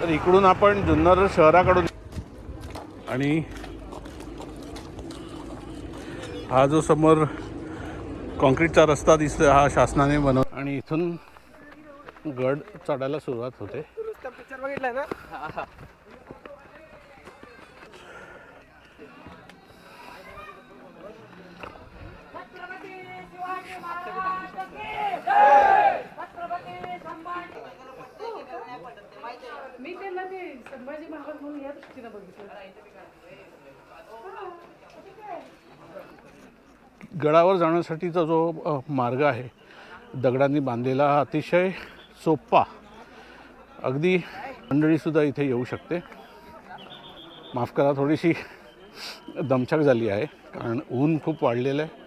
तर इकडून आपण जुन्नर शहराकडून आणि हा जो समोर कॉन्क्रीटचा रस्ता दिसतोय हा शासनाने बनव आणि इथून गड चढायला सुरुवात होते. मी त्यांना ते संभाजी महाराज म्हणून या दृष्टीनं बघितलं. गडावर जाण्यासाठीचा जो मार्ग आहे दगडांनी बांधलेला हा अतिशय सोपा. अगदी मंडळीसुद्धा इथे येऊ शकते. माफ करा थोडीशी दमछाक झाली आहे कारण ऊन खूप वाढलेलं आहे.